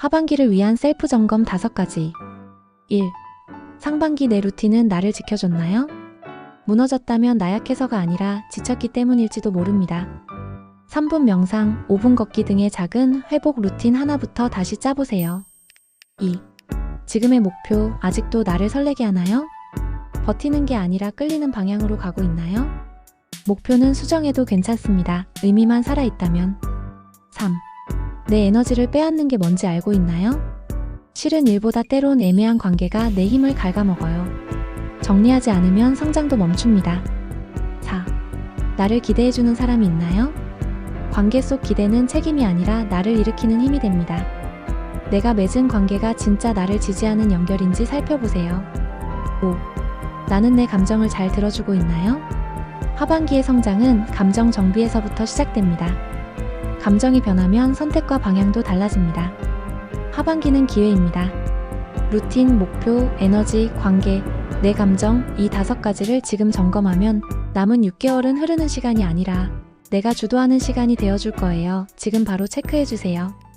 하반기를 위한 셀프 점검 5가지. 1. 상반기 내 루틴은 나를 지켜줬나요? 무너졌다면 나약해서가 아니라 지쳤기 때문일지도 모릅니다. 3분 명상, 5분 걷기 등의 작은 회복 루틴 하나부터 다시 짜보세요. 2. 지금의 목표, 아직도 나를 설레게 하나요? 버티는 게 아니라 끌리는 방향으로 가고 있나요? 목표는 수정해도 괜찮습니다. 의미만 살아있다면. 3. 내 에너지를 빼앗는 게 뭔지 알고 있나요? 실은 일보다 때론 애매한 관계가 내 힘을 갉아먹어요. 정리하지 않으면 성장도 멈춥니다. 4. 나를 기대해주는 사람이 있나요? 관계 속 기대는 책임이 아니라 나를 일으키는 힘이 됩니다. 내가 맺은 관계가 진짜 나를 지지하는 연결인지 살펴보세요. 5. 나는 내 감정을 잘 들어주고 있나요? 하반기의 성장은 감정 정비에서부터 시작됩니다. 감정이 변하면 선택과 방향도 달라집니다. 하반기는 기회입니다. 루틴, 목표, 에너지, 관계, 내 감정, 이 다섯 가지를 지금 점검하면 남은 6개월은 흐르는 시간이 아니라 내가 주도하는 시간이 되어줄 거예요. 지금 바로 체크해주세요.